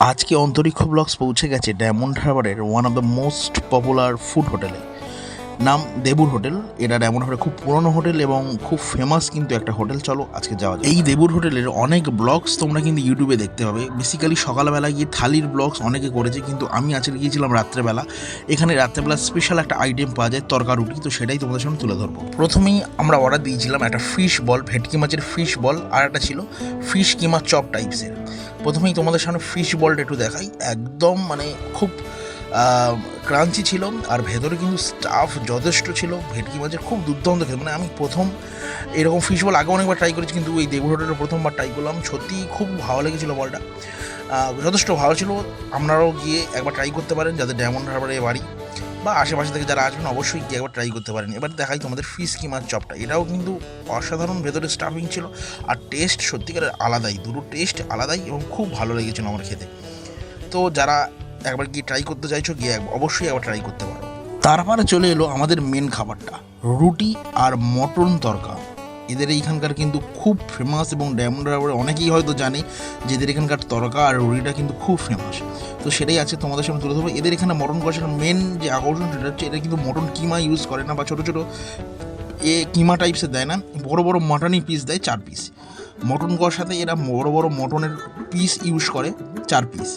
আজকে অন্তরিক্ষ ব্লগস পৌঁছে গেছে ডায়মন্ড হারবারের one of the most popular food হোটেলে নাম দেবুর হোটেল। এটা ডায়মন্ড হারবারের খুব পুরনো হোটেল এবং খুব ফেমাস কিন্তু একটা হোটেল। চলো আজকে যাওয়া যাক। এই দেবুর হোটেলের অনেক ব্লগস তোমরা কিন্তু ইউটিউবে দেখতে পাবে। বেসিক্যালি সকালবেলা গিয়ে থালির ব্লগস অনেকে করেছে, কিন্তু আমি আজকে গিয়েছিলাম রাত্রেবেলা। এখানে রাত্রেবেলা স্পেশাল একটা আইটেম পাওয়া যায় তরকা রুটি তো সেটাই তোমাদের সামনে তুলে ধরবো। প্রথমেই আমরা অর্ডার দিয়েছিলাম একটা ফিশ বল ভেটকি মাছের ফিশ বল আর একটা ছিল ফিশ কিমা চপ টাইপসের প্রথমেই তোমাদের সামনে ফিশ বলটা একটু দেখাই। একদম মানে খুব ক্রাঞ্চি ছিল আর ভেতরে কিন্তু স্টাফ যথেষ্ট ছিল। ভেটকি মাছের খুব দুর্দান্ত খেতে মানে আমি প্রথম এরকম ফিশ বল আগে অনেকবার ট্রাই করেছি, কিন্তু এই দেবুর হোটেলে প্রথমবার ট্রাই করলাম। সত্যি খুব ভালো লেগেছিলো বলটা যথেষ্ট ভালো ছিল। আপনারাও গিয়ে একবার ট্রাই করতে পারেন যাদের ডায়মন্ড হারবারে বাড়ি বা আশেপাশে থেকে যারা আসবেন, অবশ্যই গিয়ে একবার ট্রাই করতে পারেন। এবার দেখাই তোমাদের ফিশ কিমার চপটা। এটাও কিন্তু অসাধারণ ভেতরে স্টাফিং ছিল। আর টেস্ট সত্যিকারের আলাদাই। দুটো টেস্ট আলাদাই এবং খুব ভালো লেগেছিল আমার খেতে। তো যারা একবার গিয়ে ট্রাই করতে চাইছো, গিয়ে অবশ্যই একবার ট্রাই করতে পারো। তারপরে চলে এলো আমাদের মেন খাবারটা, রুটি আর মটন তরকা। এদের এইখানকার কিন্তু খুব ফেমাস এবং ডায়মন্ড হারবারে অনেকেই হয়তো জানে যে এদের এখানকার তরকা আর রুটিটা কিন্তু খুব ফেমাস তো সেটাই আছে, তোমাদের সামনে তুলে ধরবো। এদের এখানে মটন কষার মেন যে আকর্ষণ সেটা হচ্ছে এটা কিন্তু মটন কিমা ইউজ করে না বা ছোটো ছোটো এ কিমা টাইপসের দেয় না, বড় বড় মটনই পিস দেয় চার পিস মটন কষাতে এরা বড় বড় মটনের পিস ইউজ করে, চার পিস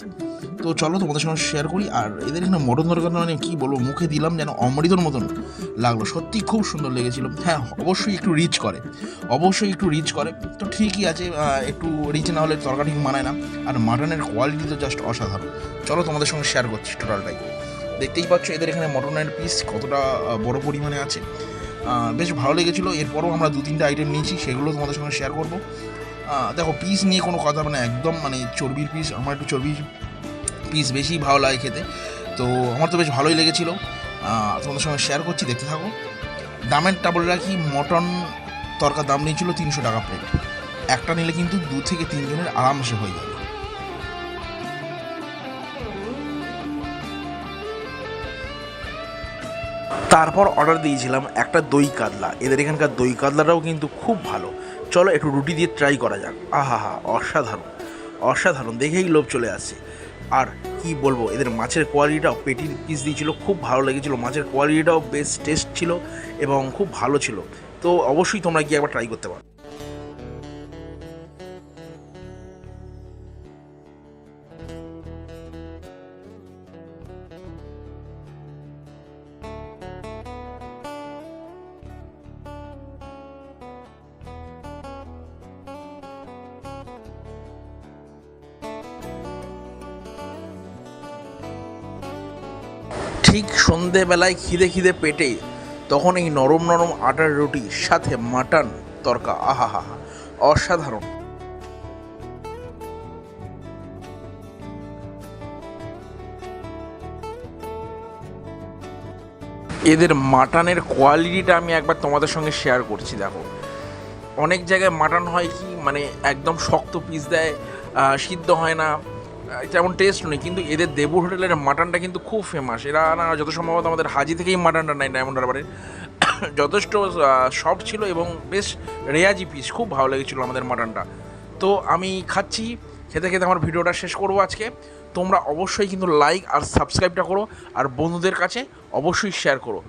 তো চলো তোমাদের সঙ্গে শেয়ার করি। আর এদের এখানে মটন তরকারি মানে কী বলব, মুখে দিলাম যেন অমৃতর মতন লাগল। সত্যি খুব সুন্দর লেগেছিল। হ্যাঁ অবশ্যই একটু রিচ করে। অবশ্যই একটু রিচ করে। তো ঠিকই আছে একটু রিচ না হলে তরকারি মানায় না। আর মাটনের কোয়ালিটি তো জাস্ট অসাধারণ। চলো তোমাদের সঙ্গে শেয়ার করছি টোটালটাই দেখতেই পাচ্ছ এদের এখানে মটনের পিস কতটা বড় পরিমাণে আছে। বেশ ভালো লেগেছিলো। এরপরও আমরা দু তিনটে আইটেম নিয়েছি, সেগুলো তোমাদের সঙ্গে শেয়ার করব। দেখো পিস নিয়ে কোনো কথা মানে একদম মানে চর্বির পিস আমার একটু চর্বির পিস বেশি ভালো লাগে খেতে। তো আমার তো বেশ ভালোই লেগেছিলো। তোমাদের সঙ্গে শেয়ার করছি, দেখতে থাকো। দামেরটা বলে রাখি মটন তরকার দাম নিয়েছিল তিনশো টাকা প্লেট একটা নিলে কিন্তু দু থেকে তিনজনের আরামসে হয়ে যাবে। তারপর অর্ডার দিয়েছিলাম একটা দই কাতলা। এদের এখানকার দই কাতলাটাও কিন্তু খুব ভালো। চলো একটু রুটি দিয়ে ট্রাই করা যাক। আহা হা অসাধারণ। অসাধারণ, দেখেই লোভ চলে আসছে। আর কি বলব, এদের মাছের কোয়ালিটিটাও পেটির পিস দিয়েছিল, খুব ভালো লেগেছিলো। মাছের কোয়ালিটিটাও বেশ টেস্ট ছিল এবং খুব ভালো ছিল। তো অবশ্যই তোমরা গিয়ে একবার ট্রাই করতে পারো। ঠিক সন্ধেবেলায় খিদে খিদে পেটে তখন এই নরম নরম আটার রুটি, সাথে মাটন তরকা আহা অসাধারণ। এদের মাটনের কোয়ালিটিটা আমি একবার তোমাদের সঙ্গে শেয়ার করছি, দেখো। অনেক জায়গায় মাটন হয় কি মানে একদম শক্ত পিস দেয় সিদ্ধ হয় না তেমন টেস্ট নেই, কিন্তু এদের দেবুর হোটেলের মাটনটা কিন্তু খুব ফেমাস এরা না, যত সম্ভবত আমাদের হাজি থেকেই মাটনটা নেয় ডায়মন্ড হারবারের যথেষ্ট সফট ছিল এবং বেশ রেয়াজি পিস খুব ভালো লেগেছিলো আমাদের মাটনটা তো আমি খাচ্ছি, খেতে খেতে আমার ভিডিওটা শেষ করব আজকে। তোমরা অবশ্যই কিন্তু লাইক আর সাবস্ক্রাইবটা করো, আর বন্ধুদের কাছে অবশ্যই শেয়ার করো।